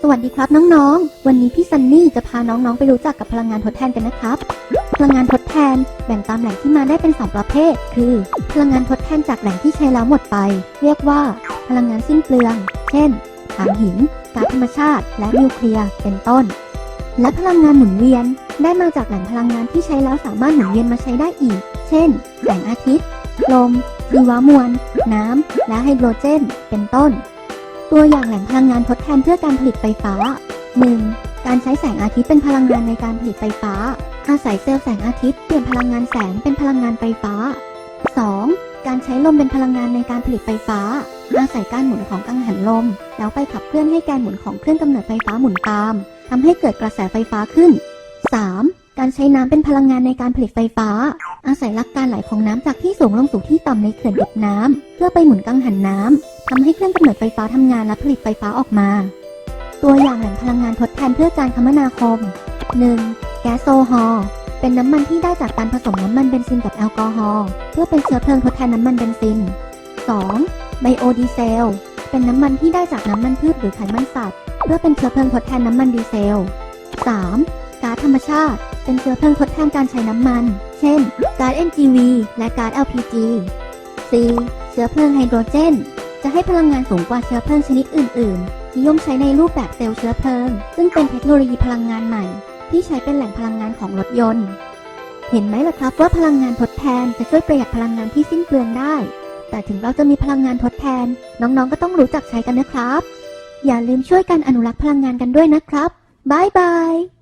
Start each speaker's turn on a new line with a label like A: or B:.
A: สวัสดีครับน้องๆ วันนี้พี่ซันนี่จะพาน้องๆไปรู้จักกับพลังงานทดแทนกันนะครับ พลังงานทดแทนแบ่งตามแหล่งที่มาได้เป็น 2 ประเภท คือ พลังงานทดแทนจากแหล่งที่ใช้แล้วหมดไป เรียกว่า พลังงานสิ้นเปลือง เช่นถ่านหินก๊าซธรรมชาติ และนิวเคลียร์ เป็นต้น และพลังงานหมุนเวียน ได้มาจากแหล่งพลังงานที่ใช้แล้วสามารถหมุนเวียนมาใช้ได้อีก เช่น แสงอาทิตย์ ลมชีวมวล น้ำ และไฮโดรเจน เป็นต้น ตัวอย่างแหล่งพลังงานทดแทนเพื่อการผลิตไฟฟ้า 1. การใช้แสงอาทิตย์เป็นพลังงานในการผลิตไฟฟ้า อาศัยเซลล์แสงอาทิตย์เปลี่ยนพลังงานแสงเป็นพลังงานไฟฟ้า 2. การใช้ลมเป็นพลังงานในการผลิตไฟฟ้า อาศัยการหมุนของกังหันลม แล้วไปขับเคลื่อนให้การหมุนของเครื่องกำเนิดไฟฟ้าหมุนตามทำให้เกิดกระแสไฟฟ้าขึ้น 3. การใช้น้ำเป็นพลังงานในการผลิตไฟฟ้า อาศัยหลักการไหลของน้ำจากที่สูงลงสู่ที่ต่ำในเขื่อนเก็บน้ำเพื่อไปหมุนกังหันน้ำ ทำให้เครื่องกำเนิดไฟฟ้าทำงานและผลิตไฟฟ้าออกมา ตัวอย่างแหล่งพลังงานทดแทนเพื่อการคมนาคม 1. แก๊สโซฮอล์เป็นน้ำมันที่ได้จากการผสมน้ำมันเบนซินกับแอลกอฮอล์เพื่อเป็นเชื้อเพลิงทดแทนน้ำมันเบนซิน 2. ไบโอดีเซล เป็นน้ำมันที่ได้จากน้ำมันพืชหรือไขมันสัตว์เพื่อเป็นเชื้อเพลิงทดแทนน้ำมันดีเซล 3. ก๊าซธรรมชาติ เป็นเชื้อเพลิงทดแทนการใช้น้ำมัน เช่นก๊าซ NGV และก๊าซ LPG C เชื้อเพลิงไฮโดรเจน จะให้พลังงานสูงกว่าเชื้อเพลิงชนิดอื่น ๆ นิยมใช้ในรูปแบบเซลล์เชื้อเพลิง ซึ่งเป็นเทคโนโลยีพลังงานใหม่ ที่ใช้เป็นแหล่งพลังงานของรถยนต์ เห็นไหมล่ะครับว่าพลังงานทดแทนจะช่วยประหยัดพลังงานที่สิ้นเปลืองได้ แต่ถึงเราจะมีพลังงานทดแทน น้อง ๆ ก็ต้องรู้จักใช้กันนะครับ อย่าลืมช่วยกันอนุรักษ์พลังงานกันด้วยนะครับบายบาย